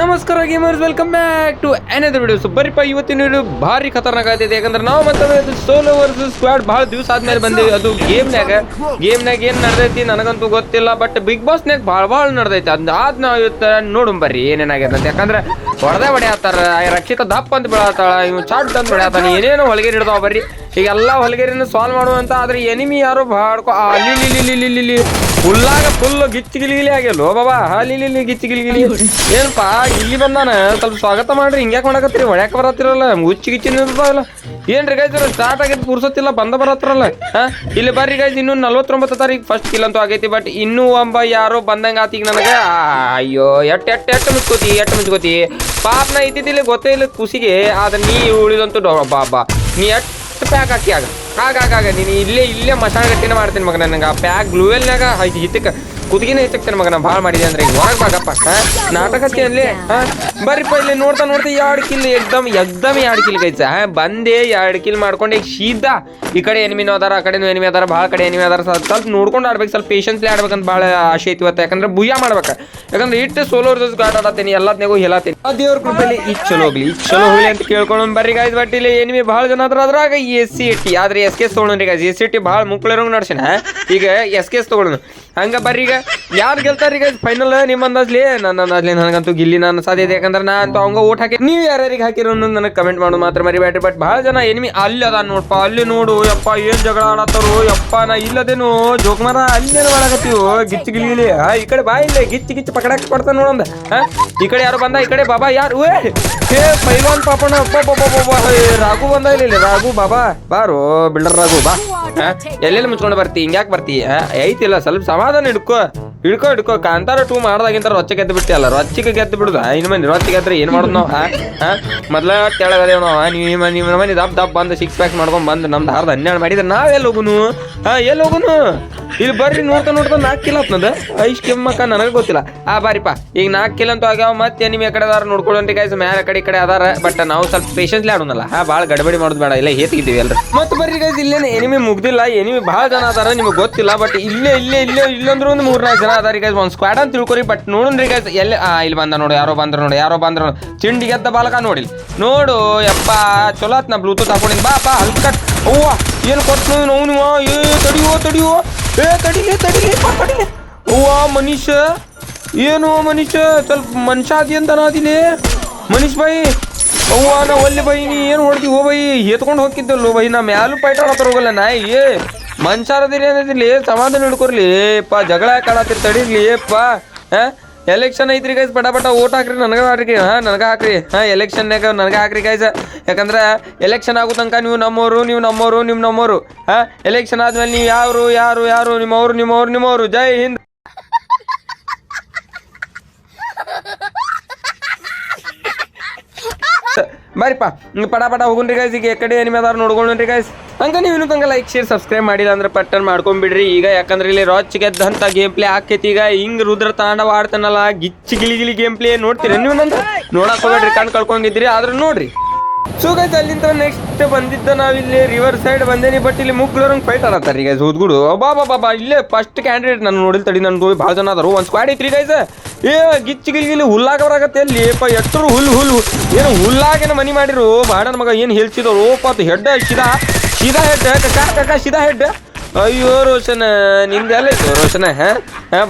ನಮಸ್ಕಾರ gamers welcome back to another video so ಬರೀಪ, ಇವತ್ತಿನ video ಭಾರಿ ಖತರ್ನಾಕ್ ಆಗ್ತೈತೆ. ಯಾಕಂದ್ರೆ ನಾವು ಮತ್ತೆ ಸೋಲೋ ವರ್ಸಸ್ ಸ್ಕ್ವಾಡ್ ಭಾಳ ದಿವಸ ಆದ್ಮೇಲೆ ಬಂದೇವಿ. ಅದು ಗೇಮ್ನ್ಯಾಗ ಗೇಮ್ನಾಗ ಏನ್ ನಡೆದೈತಿ ನನಗಂತೂ ಗೊತ್ತಿಲ್ಲ ಬಟ್ ಬಿಗ್ ಬಾಸ್ನ್ಯಾಗ ಭಾಳ ಭಾಳ ನಡೆದೈತಿ. ಅದ್ ಆದ್ ನಾವು ಇವತ್ತು ನೋಡು ಬರ್ರಿ ಏನೇನಾಗ್ಯದ ಅಂತ ಯಾಕಂದ್ರೆ ಹೊಡೆದ ಹೊಡೆಯತ್ತಾರ ರಕ್ಷಿತ ದಪ್ಪ ಅಂತ ಬೀಳತ್ತಾಳ ಇವ್ ಚಾಟ್ ಅಂತ ಬಿಡತ್ತಾನ ಏನೇನೋ ಒಳಗೆ ಹಿಡ್ದಾವ ಬರ್ರಿ. ಈಗ ಎಲ್ಲ ಹೊಲಗೇರಿನ ಸಾಲ್ವ್ ಮಾಡುವಂತ ಆದ್ರೆ ಎನಿಮಿ ಯಾರು ಬಾಡ್ಕೊ ಅಲ್ಲಿ ಫುಲ್ಲಾಗ ಇಲ್ಲಿ ಇಲ್ಲಿ ಇಲ್ಲಿ ಇಲ್ಲಿ ಹುಲ್ಲಾಗ ಫುಲ್ ಗಿಚ್ಚಿ ಗಿಲಿಗಿಲಿ ಆಗ್ಯಲ್ಲೋ ಬಾಬಾ. ಅಲ್ಲಿ ಇಲ್ಲಿ ಇಲ್ಲಿ ಗಿಚ್ಚಿ ಗಿಲಿಗಿಲಿ. ಏನಪ್ಪಾ ಇಲ್ಲಿ ಬಂದಾನ? ಸ್ವಲ್ಪ ಸ್ವಾಗತ ಮಾಡ್ರಿ ಹಿಂಗ್ಯಾಕೆ ಮಾಡಕತ್ತೀರಿ? ಹೊಡ್ಯಾಕ ಬರತ್ತಿರಲ್ಲ ಮುಚ್ಚಿ ಗಿಚ್ಚಿ ನಿಲ್ತಾವಲ್ಲ ಏನ್ರಿ ಗೈಸ್ ಸ್ಟಾರ್ಟ್ ಆಗೈತಿ ಪುರ್ಸತ್ತಿಲ್ಲ ಬಂದ ಬರತ್ತಿರಲ್ಲ. ಹಾ ಇಲ್ಲಿ ಬರ್ರಿ ಗೈಸ್ ಇನ್ನು ನಲ್ವತ್ತೊಂಬತ್ತು ತಾರೀಕು ಫಸ್ಟ್ ಕಿಲ್ ಅಂತೂ ಆಗೈತಿ ಬಟ್ ಇನ್ನೂ ಒಬ್ಬ ಯಾರೋ ಬಂದಂಗ ಆತ ಈಗ ನನಗೆ. ಅಯ್ಯೋ ಎಟ್ ಎಟ್ ಎಟ್ ಮುಚ್ಕೋತಿ ಎಟ್ ಮುಚ್ಕೋತಿ? ಪಾಪ ನಾ ಇದ್ದಿದ್ದಿಲ್ಲ ಗೊತ್ತೇ ಇಲ್ಲ ಖುಷಿಗೆ ಆದ್ರೆ ನೀ ಉಳಿದಂತೂ ಬಾಬಾ ನೀ ಎಟ್ ಪ್ಯಾಕ್ ಹಾಕಿ ಆಗ. ಆಗ ಆಗ ಆಗ ನೀನು ಇಲ್ಲೇ ಇಲ್ಲೇ ಮಸಾಲೆ ಗಟ್ಟಿನ ಮಾಡ್ತೀನಿ ಮಗ. ನನಗೆ ಆ ಪ್ಯಾಕ್ ಗ್ಲೂವೆಲ್ನಾಗ ಹಿತ್ತಕ್ಕೆ ಕುದಿಗಿನ ಹೆಚ್ಚಕ್ತೇನೆ ಮಗ ನಾ ಭಾಳ ಮಾಡಿದೆ ಅಂದ್ರೆ ಈಗ ಹೊರಗೆ ಬಾಗಪ್ಪ ನಾಟಕ ಹತ್ತಿ ಅಲ್ಲಿ, ಹಾ? ಬರ್ರಿಪ್ಪ ಇಲ್ಲಿ ನೋಡ್ತಾ ನೋಡ್ತಾ ಎರಡು ಕಿಲ್ ಎಕ್ದಮ್ ಎಕ್ದಮ್ ಎರಡು ಕಿಲ್ ಗೈಸ ಬಂದೆ ಎರಡು ಕಿಲ್ ಮಾಡ್ಕೊಂಡು ಈಗ ಸೀದಾ ಈ ಕಡೆ ಎನಿಮಿನೂ ಅದಾರ, ಆ ಕಡೆನೂ ಎನಿಮಿ ಅದಾರ, ಭಾಳ ಕಡೆ ಎನಿಮಿ ಅದಾರ. ಸ್ವಲ್ಪ ನೋಡ್ಕೊಂಡು ಆಡ್ಬೇಕು, ಸ್ವಲ್ಪ ಪೇಷನ್ಸ್ಲಿ ಆಡ್ಬೇಕಂತ ಭಾಳ ಆಸೆ ಐತಿ ಇವತ್ತು. ಯಾಕಂದ್ರೆ ಭುಯ ಮಾಡ್ಬೇಕು. ಯಾಕಂದ್ರೆ ಇಟ್ಟು ಸೋಲೋ ವರ್ಸಸ್ ಗಾಡ್ ಆಡತ್ತೀನಿ ಎಲ್ಲದನ್ನೆಗೂ ಹೇಳತ್ತೀನಿ. ಆ ದೇವ್ರ ಕೃಪೆಯಲ್ಲಿ ಈಗ ಚಲೋ ಹೋಗ್ಲಿ ಈಗ ಚಲೋ ಹೋಗ್ಲಿ ಅಂತ ಕೇಳ್ಕೊಂಡು ಬರ್ರಿ ಗಾಯ್ಸ್ ಬಟ್ ಇಲ್ಲಿ ಎನಿಮಿ ಭಾಳ ಜನ ಅದ್ರ ಅದ್ರಾಗ ಎಸ್ ಸಿ ಟಿ ಆದ್ರೆ ಎಸ್ ಕೆಸ್ ತೊಗೊಂಡ್ರಿ ಗಾಯ್ಸ್ ಎಸ್ ಸಿ ಟಿ ಭಾಳ ಮುಕ್ಳಿರೋಂಗ್ ನಡ್ಸಿನ ಈಗ ಎಸ್ ಕೆಸ್ ತೊಗೊಳೋಣ ಹಂಗ ಬರ್ರಿ ಈಗ. ಯಾರು ಗೆಲ್ತಾರ ಈಗ ಫೈನಲ್ ನಿಮ್ಮ ಅಂದಾಜ್ಲಿ ನನ್ನ ಅಂದಾಜ್ಲಿ ನನಗಂತೂ ಗಿಲ್ಲಿ ನಾನು ಸಾಧ್ಯತೆ ಯಾಕಂದ್ರೆ ನಾ ಅಂತೂ ಅವಂಗ ಓಟ್ ಹಾಕಿ ನೀವು ಯಾರ್ಯಾರಿಗೆ ಹಾಕಿರೋ ಅನ್ನೋದು ನನಗೆ ಕಮೆಂಟ್ ಮಾಡೋದು ಮಾತ್ರ ಮರಿಬೇಡ್ರಿ. ಬಟ್ ಭಾಳ ಜನ ಎನಿಮಿ ಅಲ್ಲಿ ಅದ ನೋಡ್ಪ. ಅಲ್ಲಿ ನೋಡು, ಯಪ್ಪ, ಏನ್ ಜಗಳ ಆಡತ್ತಾರು. ಯಪ್ಪ, ನಾ ಇಲ್ಲದೇನು ಜೋಕ್ಮಾರ ಅಲ್ಲೇನು ಮಾಡಕತ್ತೀವೋ ಗಿಚ್ಚಿ ಗಿಲಿ ಹಾ, ಈ ಕಡೆ ಬಾ ಇಲ್ಲೇ. ಗಿಚ್ಚಿ ಗಿಚ್ಚಿ ಪಕಡಕ್ಕೆ ಕೊಡ್ತಾನೆ ನೋಡಂದ ಈ ಕಡೆ ಯಾರು ಬಂದ, ಈ ಕಡೆ ಬಾಬಾ ಯಾರು? ಏ ಪೈಲ್ವಾನ್ ಪಾಪಣ ರಾಘು ಬಂದ ಇಲ್ಲ. ರಾಘು, ಬಾಬಾ, ಬಾರೋ, ಬಿಲ್ಡರ್ ರಾಘು, ಬಾ? ಎಲ್ಲೆಲ್ಲಿ ಮುಚ್ಕೊಂಡು ಬರ್ತಿ? ಹಿಂಗ್ಯಾಕ್ ಬರ್ತಿ? ಐತಿಲ್ಲ, ಸ್ವಲ್ಪ ಸಮಾಧಾನ ಹಿಡ್ಕೋ. ಹಿಡ್ಕೋ ಹಿಡ್ಕೋ. ಕಾಂತಾರ ಟೂ ಮಾಡ್ದಾಗಿಂತ ರೊಚ್ಚ ಗೆದ್ದು ಬಿಟ್ಟಿಯಲ್ಲ ರೊಚ್ಚಿಗೆ ಗೆದ್ದು ಬಿಡುದ? ಇನ್ನು ಮಂದಿ ರೊಚ್ಚ ಗೆದ್ರೆ ಏನ್ ಮಾಡೋದು ನಾವು? ಮೊದ್ಲ ತೆಳಗದೇವ್ ನಾವು. ನಿಮ್ಮ ನಿಮ್ಮ ಮನೆ ದಪ್ಪ ದಪ್ ಬಂದು ಸಿಕ್ಸ್ ಪ್ಯಾಕ್ ಮಾಡ್ಕೊಂಡ್ ಬಂದು ನಮ್ದು ಹಾರ್ದ ಹನ್ನೆರಡು ಮಾಡಿದ್ರೆ ನಾವ್ ಎಲ್ಲಿ ಹೋಗುನು? ಹಾ, ಎಲ್ಲಿ ಹೋಗುನು? ಇಲ್ಲಿ ಬರ್ರಿ ನೋಡ್ತಾ ನೋಡ್ತಾ ನಾಲ್ಕು ಕಿಲೋ ಆತ್ನದ. ಐಸ್ ಕೆಮ್ಮಕ್ಕ ನನಗೆ ಗೊತ್ತಿಲ್ಲ. ಆ, ಬಾರಿಪ್ಪ. ಈಗ ನಾಲ್ಕು ಕಿಲೋ ಅಂತ ಆಗ್ಯಾವ, ಮತ್ತೆ ನಿಮ್ ಕಡೆ ಅದಾರ ನೋಡ್ಕೊಳ್ಳೋಂತ ಗೈಸ್ ಮ್ಯಾಲ ಕಡೆ ಕಡೆ ಅದಾರ ಬಟ್ ನಾವು ಸ್ವಲ್ಪ ಪೇಷನ್ಸ್ಲಿ ಆಡೋನಲ್ಲ. ಹಾ ಭಾಳ ಗಡಬಡಿ ಮಾಡೋದು ಬೇಡ. ಇಲ್ಲ ಹೇತಿಗಿದ್ದೀವಿ ಎಲ್ಲರೂ ಮತ್ತೆ ಬರ್ರಿ ಗೈಸ್ ಇಲ್ಲೇನೆ ಎನಿಮಿ ಮುಗ್ದಿಲ್ಲ ಎನಿಮಿ ಭಾಳ ಜನ ಅದಾರ, ನಿಮಗೆ ಗೊತ್ತಿಲ್ಲ ಬಟ್ ಇಲ್ಲೇ ಇಲ್ಲೇ ಇಲ್ಲೇ, ಇಲ್ಲಂದ್ರೂ ಒಂದು ಮೂರ್ನಾಲ್ಕು ಜನ ಅದಾರ ಗೈಸ್ ಒಂದು ಸ್ಕ್ವಾಡ್ ಅಂತ ತಿಳ್ಕೊರಿ ಬಟ್ ನೋಡ್ರಿ ಗೈಸ್ ಎಲ್ಲಿ ಇಲ್ಲಿ ಬಂದ ನೋಡು, ಯಾರೋ ಬಂದ್ರ ನೋಡು, ಯಾರೋ ಬಂದ್ರ ಚಿಂಡಿ ಗೆದ್ದ ಬಾಲಕ ನೋಡಿಲ್ಲ ನೋಡು, ಯಪ್ಪ ಚಲೋ ಆತ್ ನಾ ಬ್ಲೂಟೂತ್ ಹಾಕೊಂಡಿನಿ ಬಾ ಬಾ ಕಟ್, ಅವ್ವ, ಏನು ಕೊಟ್ಟು ನೋವು ಏ, ತಡಿಯೋ ತಡಿಯೋ, ಏ, ತಡಿಲಿ ತಡಿಲಿ ತಡಿಲಿ. ಅವ್ವ, ಮನೀಷ, ಏನು ಮನೀಷ, ಸ್ವಲ್ಪ ಮನುಷ್ಯ ಅದಿ ಅಂತ ನಾದಿಲೇ ಮನೀಶ್ ಬಾಯಿ ಅವ್ವ, ನಾ ಒಲ್ಲೆ ಬೈ, ನೀ ಏನು ಹೊಡ್ದಿ, ಹೋ ಬೈ, ಎತ್ಕೊಂಡು ಹೋಗಿದ್ದಲ್ಲೋ ಬೈ, ನಾ ಮ್ಯಾಲೂ ಪೈಟ್ ಆಡತ್ತಾರ ಹೋಗಲ್ಲ ನಾಯಿ. ಏ ಮನ್ಸಾರದಿರಿ ಅನ್ನದಿರ್ಲಿ ಸಮಾಧಾನ ಹಿಡ್ಕೊರ್ಲಿ? ಪಾ, ಜಗಳ ಕಾಡತ್ತಿರ್ ತಡೀರ್ಲಿ ಪಾ, ಹಾ? ಎಲೆಕ್ಷನ್ ಐತ್ರಿ ಗೈಸ್ ಪಟ ಪಟ ಓಟ್ ಹಾಕ್ರಿ, ನನಗ ಹಾಕ್ರಿ ಹಾ, ನನಗ ಹಾಕ್ರಿ, ಹಾ ಎಲೆಕ್ಷನ್ಯಾಗ ನನಗ ಹಾಕ್ರಿ ಗೈಸ್ ಯಾಕಂದ್ರ ಎಲೆಕ್ಷನ್ ಆಗೋ ತನಕ ನೀವು ನಮ್ಮವರು ನೀವು ನಮ್ಮವರು ನಿಮ್ಮ ನಮ್ಮವರು ಹಾ? ಎಲೆಕ್ಷನ್ ಆದ್ಮೇಲೆ ನೀವು ಯಾರು ಯಾರು ಯಾರು, ನಿಮ್ಮವ್ರು ನಿಮ್ಮವ್ರು, ನಿಮ್ಮವರು. ಜೈ ಹಿಂದ್. ಬಾರಿಪ್ಪ ಪಡ ಪಡ ಹೋಗುನ್ರಿ ಗೈಸ್ ಈಗ ಕಡೆ ಏನಿಮೆ ಅದಾರ ನೋಡ್ಕೊಂಡ್ರಿ ಗೈಸ್ ಹಂಗೆ ನೀವು ಇನ್ನೂ ತಂಗ ಲೈಕ್ ಶೇರ್ ಸಬ್ಸ್ಕ್ರೈಬ್ ಮಾಡಿಲ್ಲ ಅಂದ್ರೆ ಪಟ್ಟನ್ ಮಾಡ್ಕೊಂಡ್ಬಿಡ್ರಿ ಈಗ ಯಾಕಂದ್ರೆ ಇಲ್ಲಿ ರಾಚ್ ಗೆದ್ದಂತ ಗೇಮ್ ಪ್ಲೇ ಆಕೈತಿ. ಈಗ ಹಿಂಗ್ ರುದ್ರ ತಾಂಡವ ಆಡ್ತಾನಲ್ಲ, ಗಿಚ್ಚಿ ಗಿಲಿ ಗಿಲಿ ಗೇಮ್ ಪ್ಲೇ ನೋಡ್ತೀರಿ ನೀವು ನಂದು? ನೋಡಕ್ ಹೋಗ್ಬೇಡ್ರಿ, ಕಣ್ ಕಳ್ಕೊಂಡಿದ್ರಿ ಆದ್ರೆ ನೋಡ್ರಿ. ಸೊ ಗೈಸ್ ಅಲ್ಲಿಂದ ನೆಕ್ಸ್ಟ್ ಬಂದಿದ್ದ ಇಲ್ಲಿ ರಿವರ್ ಸೈಡ್ ಬಂದೇನಿ ಬಟ್ ಇಲ್ಲಿ ಮುಗ್ಳರಂಗ್ ಫೈಟ್ ಆಡತ್ತಾರ ಹುದ್ಗುಡು. ಬಾ ಬಾ ಬಾ ಬಾ ಇಲ್ಲೇ ಫಸ್ಟ್ ಕ್ಯಾಂಡಿಡೇಟ್ ನಾನು ನೋಡಿಲ್ ತಡಿ, ನನ್ಗೆ ಭಾಳ ಜನ ಅದಾರು ಒಂದು ಸ್ಕ್ವಾಡ್ ಐತ್ರಿ ಗೈಸ್ ಏ, ಗಿಚ್ಚಿ ಗಿಲ್ಗಿಲಿ ಹುಲ್ಲಾಗ ಬರಾಗತ್ತೆ ಎಲ್ಲಿ? ಏಪ ಎಟ್ಟರು ಹುಲ್ ಹುಲ್ ಏನು ಹುಲ್ಲಾಗೇನ ಮನಿ ಮಾಡಿರು? ಬಾಡನ ಮಗ ಏನು ಹೇಳ್ತಿದ್ರು? ಓಪ ಹೆಡ್ಡೆ ಹೆಡ್ ಶಿದಾ ಶಿದಾ ಹೆಡ್ ಕಕ್ಕ ಕಕ್ಕ ಶಿದಾ ಹೆಡ್ ಅಯ್ಯೋ, ರೋಷನ ನಿಂದೆಲ್ಲ ಅಲ್ಲಿ ರೋಷನ, ಹಾ?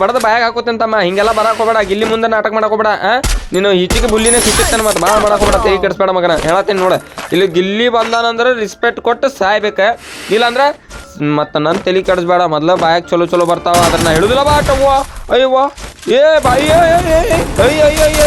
ಬಡದ ಬಾಯಾಗ ಹಾಕೋತಂತಮ್ಮ ಹಿಂಗೆಲ್ಲ ಬರಾಕ್ ಹೋಗಬೇಡ. ಗಿಲ್ಲಿ ಮುಂದೆ ನಾಟಕ ಮಾಡಕ್ ಹೋಗಬೇಡ, ಹಾ? ನೀನು ಈಚೆಗೆ ಬುಲ್ಲಿನೇ ಕಿತ್ತಾನ ಮತ್ತೆ ಭಾಳ ಮಾಡಕ್ ಹೋಗ್ಬೇಡ. ತೆಗಿ ಕೆಡಿಸ್ಬೇಡ ಮಗನ. ಹೇಳತ್ತೀನಿ ನೋಡ. ಇಲ್ಲಿ ಗಿಲ್ಲಿ ಬಂದಾನಂದ್ರೆ ರಿಸ್ಪೆಕ್ಟ್ ಕೊಟ್ಟು ಸಾಯ್ಬೇಕ. ಇಲ್ಲಾಂದ್ರೆ ಮತ್ತೆ ನನ್ನ ತಲೆ ಕೆಡಿಸ್ಬೇಡ. ಮೊದ್ಲ ಬಾಯಾಗ ಚಲೋ ಚಲೋ ಬರ್ತಾವ. ಅದನ್ನ ಹೇಳುದಿಲ್ಲ ಬಾ ಅಯ್ಯವ್ವ. ಏ ये ಅಯ್ಯ ಅಯ್ಯ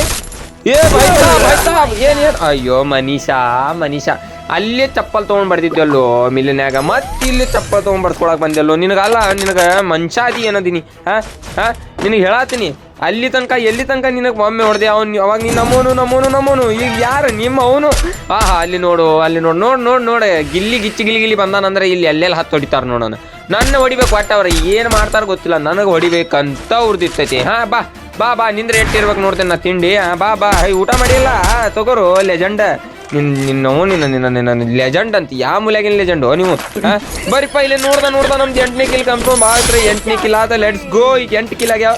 ಏ भाई ಬೈತಾ ಏನ್ ಏನ್? ಅಯ್ಯೋ, ಮನೀಷಾ ಮನೀಷಾ. ಅಲ್ಲೇ ಚಪ್ಪಲ್ ತೊಗೊಂಡ್ ಬರ್ತಿದ್ದಲ್ಲೋ ಮಿಲಿನ್ಯಾಗ. ಮತ್ತೆ ಇಲ್ಲಿ ಚಪ್ಪಲ್ ತೊಗೊಂಡ್ ಬರ್ಸ್ಕೊಳಕ್ ಬಂದಲ್ಲೋ ನಿನಗಲ್ಲ, ನಿನಗ ಮನ್ಷಾದಿ ಏನದೀನಿ? ಹಾ ಹಾ? ನಿನಗೆ ಹೇಳತ್ತೀನಿ ಅಲ್ಲಿ ತನಕ, ಎಲ್ಲಿ ತನಕ ನಿನಗೆ ಒಮ್ಮೆ ಹೊಡೆದೆ? ಅವನು ಅವಾಗ ನೀನು ನಮ್ಮೋನು ನಮ್ಮೋನು ನಮ್ಮೋನು ಈಗ ಯಾರು ನಿಮ್ಮ ಅವನು ಆಹಾ, ಅಲ್ಲಿ ನೋಡು ಅಲ್ಲಿ ನೋಡು. ನೋಡ್ ನೋಡ್, ನೋಡ. ಗಿಲ್ಲಿ ಗಿಚ್ಚಿ ಗಿಲಿ ಗಿಲಿ ಬಂದಾನಂದ್ರೆ ಇಲ್ಲಿ ಅಲ್ಲೆಲ್ಲ ಹತ್ತು ಹೊಡಿತಾರ ನೋಡೋಣ ನನ್ನ ಹೊಡಿಬೇಕು ಒಟ್ಟ ಏನು ಮಾಡ್ತಾರ ಗೊತ್ತಿಲ್ಲ. ನನಗೆ ಹೊಡಿಬೇಕಂತ ಉರ್ದಿರ್ತೈತಿ ಹಾ, ಬಾ ಬಾ ಬಾ. ನಿಂದ್ರೆ ಎಟ್ಟಿರ್ಬೇಕು ನೋಡ್ತೇನೆ ನಾ ತಿಂಡಿ. ಬಾ ಬಾ. ಹೈ, ಊಟ ಮಾಡಿಲ್ಲ? ತಗೋರು ಲೆಜೆಂಡ್ ನಿನ್ ನಿನ್ನ ನಿನ್ನ ನಿನ್ನ ನಿನ್ನ ಲೆಜೆಂಡ್ ಅಂತ. ಯಾವ ಮೂಲೆಗಿನ ಲೆಜೆಂಡು ನೀವು. ಹಾ, ಬರಿಪ್ಪ, ಇಲ್ಲಿ ನೋಡ್ದ ನೋಡ್ದ ನಮ್ದು ಎಂಟನೇ ಕಿಲ್ ಕನ್ಫರ್ಮ್ ಆಗ್ರಿ ಎಂಟನೇ ಕಿಲ್ ಆದ ಲೆಟ್ಸ್ ಗೋ ಈಗ ಎಂಟು ಕಿಲ್ ಆಗ್ಯಾವ.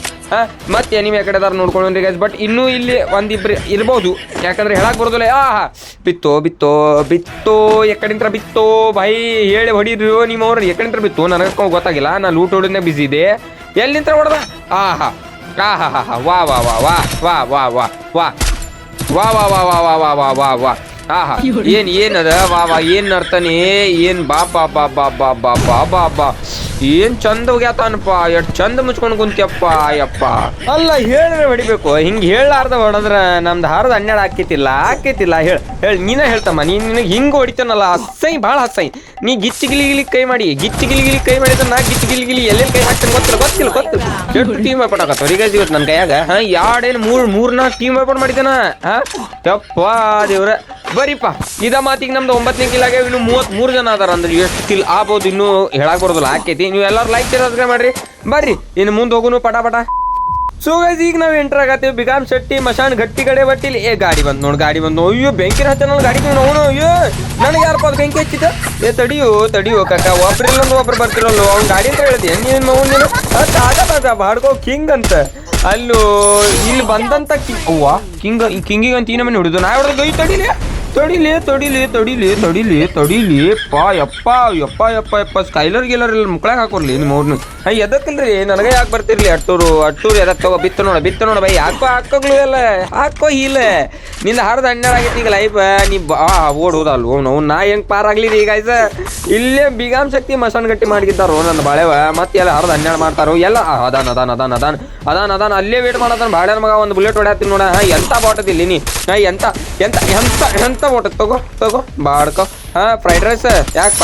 ಮತ್ತೆ ಎನಿಮಿ ಕಡೆ ಅದಾರ ನೋಡ್ಕೊಂಡ್ರಿ ಗೈಸ್ ಬಟ್ ಇನ್ನೂ ಇಲ್ಲಿ ಒಂದಿಬ್ರು ಇರ್ಬೋದು ಯಾಕಂದ್ರೆ ಹೇಳಕ್ ಬರೋದಿಲ್ಲ ಆ ಹಾ ಬಿತ್ತೋ ಬಿತ್ತೋ ಬಿತ್ತೋ ಎಕಡಿಂತ್ರ ಬಿತ್ತೋ ಬೈ ಹೇಳಿ ಹೊಡಿದ್ರು ನಿಮ್ಮವ್ರು ಎಕಡಿಂತ್ರ ಬಿತ್ತು ನನಗೆ ಗೊತ್ತಾಗಿಲ್ಲ ನಾನು ಲೂಟ್ ಹೊಡಿದ್ನೇ ಬಿಸಿ ಇದೆ ಎಲ್ಲಿಂತ್ರ ಹೊಡೆದ ಆ ಹಾ ಹಾ ಹಾ ಹಾ ವಾ ವಾ ವಾ ವಾ ವಾ ವಾ ವಾ ವಾ ವಾ ವಾ ವಾ ವಾ ವಾ ವಾ ವಾ ವಾ ವಾ ಆಹಾ ಏನ್ ಏನದ ವಾ ವಾ ಏನ್ ನರ್ತನಿ ಏನ್ ಬಾ ಬಾ ಬಾ ಬಾ ಬಾ ಬಾ ಬಾ ಬಾ ಬಾ ಏನ್ ಚಂದ ಹೋಗ್ಯಾತನಪ್ಪ, ಎಷ್ಟ್ ಚಂದ ಮುಚ್ಕೊಂಡ್ ಕುಂತಿಯಪ್ಪ ಯಪ್ಪ ಅಲ್ಲ ಹೇಳ್ರೆ ಹೊಡಿಬೇಕು. ಹಿಂಗ್ ಹೇಳಾರ್ದ ಹೊಡೆದ್ರ ನಮ್ದು ಹಾರದ ಹನ್ನೆರಡು ಆಕೈತಿಲ್ಲ ಆಕೈತಿಲ್ಲ ಹೇಳ್ ಹೇಳ್, ನೀನ ಹೇಳ್ತಮ್ಮ. ನೀನ್ ನಿನಗೆ ಹಿಂಗ್ ಹೊಡಿತಾನಲ್ಲ ಹಸೈ ಭಾಳ ಹಸೈ ನೀ ಗಿಚ್ಚಿ ಗಿಲಿ ಗಿಲಿ ಕೈ ಮಾಡಿ, ಗಿಚ್ಚಿ ಗಿಲಿ ಗಿಲಿ ಕೈ ಮಾಡಿದ್ರೆ ನಾ ಗಿಚ್ಚಿ ಗಿಲಿ ಗಿಲಿ ಎಲ್ಲೆಲ್ಲಿ ಕೈ ಹಾಕ್ತಾನೆ ಗೊತ್ತಿಲ್ಲ ಗೊತ್ತಿಲ್ಲ ಗೊತ್ತಿಲ್ಲ. ಎಷ್ಟು ಟೀಮ್ ಮಾಡ್ಕೊಡಕತ್ತವ್ರ ಈಗ ಇವತ್ತು ನನ್ನ ಕೈಯಾಗ, ಹಾ ಎರಡೇನು ಮೂರ್ ಮೂರ್ ನಾಲ್ಕು ಟೀಮ್ ಮಾಡ್ಕೊಂಡು ಮಾಡಿದ್ದಾನ ಹಾ? ಯಪ್ಪ ದೇವ್ರ. ಬರೀಪ್ಪ, ಇದ ಮಾತಿಗೆ ನಮ್ದು ಒಂಬತ್ತನೇ ಕಿಲ್ ಆಗ್ಯಾವ, ಇನ್ನು ಮೂವತ್ತ್ ಮೂರು ಜನ ಅದಾರ ಅಂದ್ರೆ ಎಷ್ಟು ಕಿಲ್ ಆಗ್ಬೋದು ಇನ್ನು ಹೇಳಕ್ ಬರೋದಿಲ್ಲ. ಆಕೈತಿ, ನೀವು ಎಲ್ಲರೂ ಲೈಕ್ ಸಬ್ಸ್ಕ್ರೈಬ್ ಮಾಡ್ರಿ. ಬರ್ರಿ, ಇನ್ನು ಮುಂದೆ ಹೋಗುನು ಪಟ ಪಟ. ಸೊ ಗೈಸ್ ಈಗ ನಾವು ಎಂಟರ್ ಆಗತ್ತೀವಿ. ಬಿಗಾಮ್ ಶೆಟ್ಟಿ ಮಶಾನ್ ಗಟ್ಟಿ ಕಡೆ ಬಟ್ಟಿಲಿ ಏ, ಗಾಡಿ ಬಂದ್ ನೋಡಿ, ಗಾಡಿ ಬಂದು ಅಯ್ಯೋ, ಬೆಂಕಿ ನನ್ನ ಗಾಡಿ ಅವನು ಅಯ್ಯೋ. ನನಗೆ ಯಾರಪ್ಪ ಅದು ಬೆಂಕಿ ಹಚ್ಚಿದ ಏ, ತಡಿಯೋ ತಡಿಯೋ ಕಕ್ಕ ಒಬ್ರಿಲ್ಲ ಒಬ್ರು ಬರ್ತಿರಲ್ಲ ಅವ್ನ ಗಾಡಿ ಅಂತ ಹೇಳಿದೆ ನೀನು ನೀನು? ತಾಜಾ ಬಾಡ್ಕೋ ಕಿಂಗ್ ಅಂತ. ಅಲ್ಲೂ, ಇಲ್ಲಿ ಬಂದಂತ ಕಿಂಗ್ ಅವ್ವ ಕಿಂಗ್ ಕಿಂಗಿಗೆ ಅಂತ ಈ ಹಿಡಿದು. ನಾ ಹೊಡೆದು ಗೈ ತಡಿಲಿ. ತಡಿಲಿ ತಡಿಲಿ ತಡಿಲಿ ತಡಿಲಿ ತಡಿಲಿ. ಪಾ ಯಪ್ಪ ಯಪ್ಪ ಯಪ್ಪ ಯಪ್ಪ. ಸ್ಕೈಲರ್ ಗಿಲ್ಲರ್ ಇಲ್ಲ ಮುಕ್ಳಾಗ ಹಾಕೋರ್ಲಿ ನಿಮ್ಮ ಅವ್ರನ್ನ ಅಯ್ಯ ಎದಕ್ಕಿಲ್ರಿ? ನನಗೆ ಯಾಕೆ ಬರ್ತಿರ್ಲಿ? ಅಟ್ಟೂರು ಅಟ್ಟೂರು ಎದಕ್ಕೆ ತಗೋ? ಬಿತ್ತು ನೋಡ ಬಿತ್ತು ನೋಡ ಬೈ. ಯಾಕೋ ಹಾಕೋಗ್ಲು ಎಲ್ಲ ಹಾಕೋ ಇಲ್ಲ ನಿನ್ನ ಹರಿದ ಹಣ್ಣಾಗೈತಿ ಈಗ ಲೈಫ್ ನೀ ಬಾ ಓಡ್ ಹೋದಲ್ ನಾವು. ನಾ ಹೆಂಗ್ ಪಾರ್ ಆಗ್ಲಿ ಈಗ ಆಯ್ಸ ಇಲ್ಲೇ ಬಿಗಾಮ್ ಶಕ್ತಿ ಮಸಾನ್ ಗಟ್ಟಿ ಮಾಡಿದ್ದಾರೋ ನನ್ನ ಬಾಳೆವ. ಮತ್ತೆ ಎಲ್ಲ ಹರಿದ ಹನ್ನೆರಡು ಮಾಡ್ತಾರೋ? ಎಲ್ಲ ಅದಾನ ಅದಾನ ಅದಾನ ಅದಾನ ಅದಾನ ಅದಾನ್. ಅಲ್ಲೇ ವೇಟ್ ಮಾಡೋದಾನ ಬಾಳೆ ಮಗ ಒಂದು ಬುಲೆಟ್ ಹೊಡ್ಯಾತೀನಿ ನೋಡ. ಹಾ, ಎಂತ ಬಾಟದಿಲ್ಲಿ ನೀ? ಎಂತ ಎಂತ ಎಂತ ಎಂತ ಎಂತ ಬಾಟ ತಗೋ ತಗೋ, ಬಾಡ್ಕೋ. ಹಾ ಫ್ರೈಡ್ ರೈಸ್ ಯಾಕಪ್ಪ?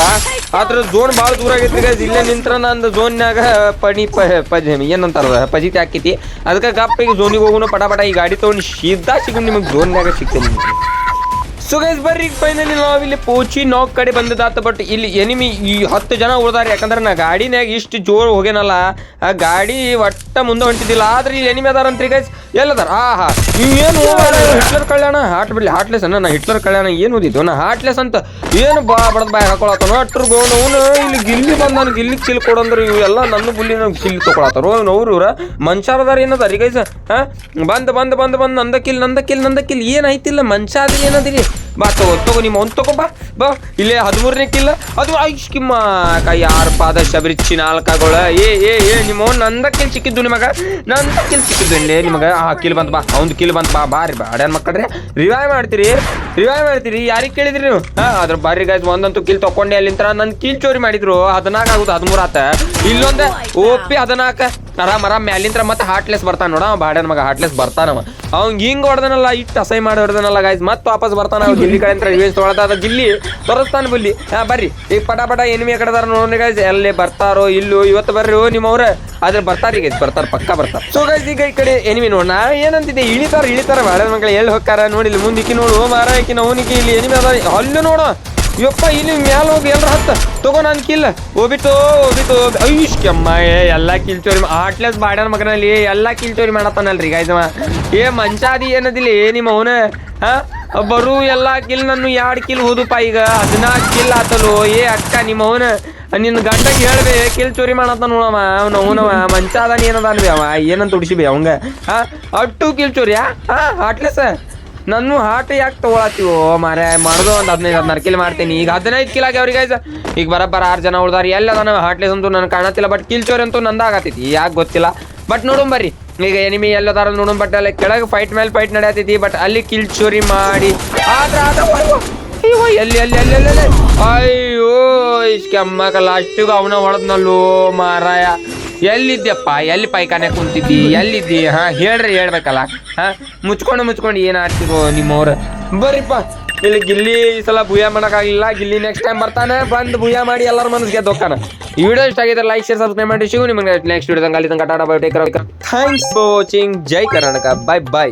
ಆದ್ರ ಝೋನ್ ಭಾಳ ದೂರ ಆಗೈತಿ ಗೈಸ್ ಇಲ್ಲೇ ನಿಂತ್ರ ನಂದು ಝೋನ್ಯಾಗ ಪಣಿ ಪಜ ಏನಂತಾರ ಪಜಿತಿ ಹಾಕೈತಿ. ಅದಕ್ಕೆ ಗಪ್ಪಿಗೆ ಝೋನಿಗೆ ಹೋಗುನು ಪಟ ಪಟ ಈ ಗಾಡಿ ತೊಗೊಂಡು ಸೀದಾ ಸಿಗು, ನಿಮಗೆ ಝೋನ್ಯಾಗ ಸಿಗ್ತೇನೆ ಸೊ ಗೈಸ್ ಬರ್ರಿ ಫೈನಲಿ ನಾವು ಇಲ್ಲಿ ಪೋಚಿ ನಾಕ್ ಕಡೆ ಬಂದದಾತ ಬಟ್ ಇಲ್ಲಿ ಎನಿಮಿ ಈ ಹತ್ತು ಜನ ಉಳ್ದಾರೆ. ಯಾಕಂದ್ರೆ ನಾ ಗಾಡಿನ್ಯಾಗ ಇಷ್ಟು ಜೋರ್ ಹೋಗೇನಲ್ಲ ಆ ಗಾಡಿ ಒಟ್ಟ ಮುಂದೆ ಹೊಂಟಿದ್ದಿಲ್ಲ. ಆದ್ರೆ ಇಲ್ಲಿ ಎನಿಮಿ ಅದಾರಂತ್ರಿ ಗೈಸ್ ಎಲ್ಲದಾರ? ಆ ಹಾ. ಏನು ಹಿಟ್ಲರ್ ಕಲ್ಯಾಣ? ಹಾಟ್ ಬಿಡ್ಲಿ ಹಾಟ್ಲೆಸ್ ಅನ್ನ ನಾ ಹಿಟ್ಲರ್ ಕಲ್ಯಾಣ ಏನು ಓದಿದ್ದು? ನಾ ಹಾಟ್ಲೆಸ್ ಅಂತ ಏನು ಬಾ, ಬಡದ್ ಬಾಯ್ ಹಾಕೊಳತ್ತಾನ ಅಟ್ರು ಗೋಣ ಅವನು ಇಲ್ಲಿ ಗಿಲ್ಲಿ ಬಂದ ನನಗೆ ಗಿಲ್ಲಿ ಚಿಲ್ ಕೊಡಂದ್ರೆ, ಇವೆಲ್ಲ ನನ್ನ ಬುಲ್ಲಿ ನಾವು ಚಿಲ್ ತಗೊಳತ್ತಾರ ಅವ್ರು ಇವ್ರ ಏನದ ಏನದಾರಿ? ಗೈಸ ಹಾ? ಬಂದ್ ಬಂದ್ ಬಂದ್ ಬಂದ್ ನಂದಕ್ಕಿಲ್ ನಂದಕ್ಕಿಲ್ ನಂದಕ್ಕಿಲ್ ಕಿಲ್ ನಂದ ಕಿಲ್ ಏನಾಯ್ತಿಲ್ಲ ಮನುಷ್ಯ ಅದ್ರಿ ಏನದಿರಿ? ಬಾ ತಗೋ ತಗೋ ನಿಮ್ಮ ಒಂದು ತಗೋ, ಬಾ. ಬಾ. ಇಲ್ಲೇ ಹದಿಮೂರನೇ ಕಿಲ್ಲ. ಅದು ಐಶ್ ಕಿಮ್ಮ. ಕೈ ಯಾರ ಪಾದ ಶಬರಿಚ್ಚಿ ನಾಲ್ಕಾಗೋಳ. ಏ ಏ ಏ, ನಿಮ್ಮ ನಂದ ಕಿಲ್ ಸಿಕ್ಕಿದ್ದು ನಿಮಗ? ನಂದ ಕಿಲ್ ಸಿಕ್ಕಿದ್ದು ಇಲ್ಲೇ ನಿಮಗ? ಆ ಕಿಲ್ ಬಂತು ಬಾ. ಅವ್ನು ಕಿಲ್ ಬಂತ ಬಾ. ಬಾರಿ ಬಾ. ಅಡ್ಯಾನ್ ಮಕ್ಕಳ್ರೆ ರಿವೈವ್ ಮಾಡ್ತೀರಿ? ರಿವೈವ್ ಮಾಡ್ತೀರಿ? ಯಾರಿಗೆ ಕೇಳಿದ್ರಿ ನೀವು? ಅದ್ರ ಬಾರಿ ಗಾಯ್ಸ್ ಒಂದಂತೂ ಕಿಲ್ ತಕೊಂಡೆ ಅಲ್ಲಿಂತ ನನ್ ಕಿಲ್ ಚೋರಿ ಮಾಡಿದ್ರು. ಹದಿನಾಲ್ಕು ಆಗುದು ಹದಿಮೂರು ಆತ ಇಲ್ಲೊಂದೆ ಓಪಿ ಹದಿನಾಲ್ಕ. ಆರಾಮ್ ಆರಾಮ್ ಮ್ಯಾಲಿಂತ್ರ ಮತ್ತೆ ಹಾಟ್ಲೆಸ್ ಬರ್ತಾನ ನೋಡ ಬಾಡ್ಯಾನ ಮಗ ಹಾಟ್ಲೆಸ್ ಬರ್ತಾನವ ಅವ್ನ್ ಹಿಂಗ್ ಹೊಡೆದನಲ್ಲ ಇಟ್ಟು ಅಸೈ ಮಾಡಿ ಹೊಡೆದನಲ್ಲ ಗಾಯ್ಸ್ ಮತ್ತೆ ವಾಪಸ್ ಬರ್ತಾನ ಅವ ಗಿಲ್ಲಿ ಕಡೆ ರಿವೆಂಜ್ ಅದ ಗಿಲ್ಲಿ. ತೋರಿಸ್ತಾನ ಬುಲ್ಲಿ. ಹಾ, ಬರ್ರಿ. ಈಗ ಪಟ ಪಟ ಎನಿಮಿ ಕಡೆದಾರ ನೋಡಿ ನೋಡ್ರಿ ಗೈಸ್ ಎಲ್ಲೇ ಬರ್ತಾರೋ ಇಲ್ಲೋ, ಇವತ್ತು ಬರ್ರಿ, ಓ, ನಿಮ್ಮವ್ರ. ಆದ್ರೆ ಬರ್ತಾರ ಈಗ, ಬರ್ತಾರ, ಪಕ್ಕ ಬರ್ತಾರ. ಸೊ ಗೈಸ್ ಈಗ ಈ ಕಡೆ ಎನಿಮಿ ನೋಡ್, ನಾ ಏನಂತಿದ್ದೆ? ಇಳಿತಾರ ಇಳಿತಾರ, ಬಾಡ್ಯಾನ ಮಗಳ ಎಲ್ಲಿ ಹೋಗ್ತಾರ? ನೋಡಿ, ಇಲ್ಲಿ ಮುಂದಿಕ್ಕಿ ನೋಡು. ಮಾರ ಆಕಿ ಅವನಿಗೆ ಇಲ್ಲಿ ಎನಿಮಿ ಅದ ಅಲ್ಲೂ ನೋಡು. ಯಪ್ಪ, ಇಲ್ಲಿ ಮ್ಯಾಲ ಹೋಗಿ ಎಲ್ರ ಹತ್ತ. ತಗೋ ನನ್ ಕಿಲ್ ಓಬಿತು ಹೋಗ್ಬಿಟ್ಟು ಐಶ್ ಕೆಮ್ಮ, ಏ, ಎಲ್ಲ ಕಿಲ್ ಚೋರಿ ಆಟ್ಲೆಸ್ ಬಾಡ್ಯಾನ ಮಗನಲ್ಲಿ ಎಲ್ಲ ಕಿಲ್ ಚೋರಿ ಮಾಡತ್ತಾನಲ್ರಿ ಗಾಯ್ಸವ ಏ, ಮಂಚಾದಿ ಏನದಿಲ್ಲ ಏ, ನಿಮ್ಮ ಅವನ? ಹಾ? ಬರು, ಎಲ್ಲ ಕಿಲ್ ನನ್ನ ಎರಡು ಕಿಲ್ ಹೋದಪ್ಪ ಈಗ? ಹದಿನಾಲ್ಕು ಕಿಲ್ ಆತಲು? ಏ, ಅಕ್ಕ, ನಿಮ್ಮ ಅವನ? ನಿನ್ನ ಗಂಡಗೆ ಹೇಳ್ಬೇ ಕಿಲ್ ಚೋರಿ ಮಾಡತ್ತ ನೋಡವ, ಅವ್ನ ಅವನವ ಮಂಚಾದ ಏನದಾನ್ಬಿ ಅವ. ಏನಂತ ಉಡ್ಸಿಬಿ ಅವಂಗ? ಹಾ? ಅಟ್ಟು ಕಿಲ್ ಚೋರಿಯಾ? ಹಾ? ಆಟ್ಲೆಸ್ ನಾನು ಹಾಟ್ ಯಾಕೆ ತೊಗೊಳತ್ತೀವೋ ಮಾರೆ ಮಾಡೋದು ಒಂದು ಹದಿನೈದು, ಹದಿನಾರು ಕಿಲ್ ಮಾಡ್ತೀನಿ. ಈಗ ಹದಿನೈದು ಕಿಲ್ ಆಗಿ ಗೈಸ್ ಈಗ ಬರಬ್ಬರ ಆರು ಜನ ಉಳ್ದಾರ. ಎಲ್ಲ ನಾನು ಹಾಟ್ಲೆಸ್ ಅಂತೂ ನನಗೆ ಕಾಣತ್ತಿಲ್ಲ ಬಟ್ ಕಿಲ್ ಚೋರಿ ಅಂತೂ ನಂದಾಗತ್ತೈತಿ ಯಾಕೆ ಗೊತ್ತಿಲ್ಲ. ಬಟ್ ನೋಡೋಣ ಬರ್ರಿ. ಈಗ ಎನಿಮಿ ಎಲ್ಲದಾರ ನೋಡೋಣ ಬಟ್ ಅಲ್ಲಿ ಕೆಳಗೆ ಫೈಟ್ ಮೇಲೆ ಫೈಟ್ ನಡೆಯತೈತಿ ಬಟ್ ಅಲ್ಲಿ ಕಿಲ್ ಚೋರಿ ಮಾಡಿ. ಆದ್ರೆ ಆದ್ರ ಅಯ್ಯೋ, ಅಯ್ಯೋ ಎಲ್ಲಿ ಎಲ್ಲಿ ಎಲ್ಲಿ ಎಲ್ಲಿ ಎಲ್ಲಿ? ಅಯ್ಯೋ ಕೆಮ್ಮಕ ಅವನ ಹೊಡೆದ್ನಲ್ಲೋ ಮಾರಾಯ. ಎಲ್ಲಿದ್ದೆಪ್ಪ ಎಲ್ಲಿ ಪೈಖಾನೆ ಕುಂತಿದ್ದಿ? ಎಲ್ಲಿದ್ದಿ? ಹಾ ಹೇಳ್ರಿ ಹೇಳ್ಬೇಕಲ್ಲ. ಹಾ ಮುಚ್ಕೊಂಡು ಮುಚ್ಕೊಂಡು ಏನ್ ಆಡ್ತಿರೋ ನಿಮ್ಮವ್ರ? ಬರ್ರಿಪ್ಪ. ಇಲ್ಲಿ ಗಿಲ್ಲಿ ಈ ಸಲ ಭೂಯ ಮಾಡಕ್ಕಾಗಲಿಲ್ಲ ಗಿಲ್ಲಿ ನೆಕ್ಸ್ಟ್ ಟೈಮ್ ಬರ್ತಾನೆ. ಬಂದು ಭೂಯ ಮಾಡಿ ಎಲ್ಲರ ಮನಸ್ಸಿಗೆ ದೊಕ್ಕಾನ. ಈ ವಿಡಿಯೋ ಇಷ್ಟ ಆಗಿದ್ರೆ ಲೈಕ್ ಶೇರ್ ಸಬ್ಸ್ಕ್ರೈಬ್ ಮಾಡಿ. ಶಿವು ನಿಮಗೆ ನೆಕ್ಸ್ಟ್ ವಿಡಿಯೋ ಅಲ್ಲಿ ತಂಗ Tata bye take thanks for watching Jai Karnataka. Bye bye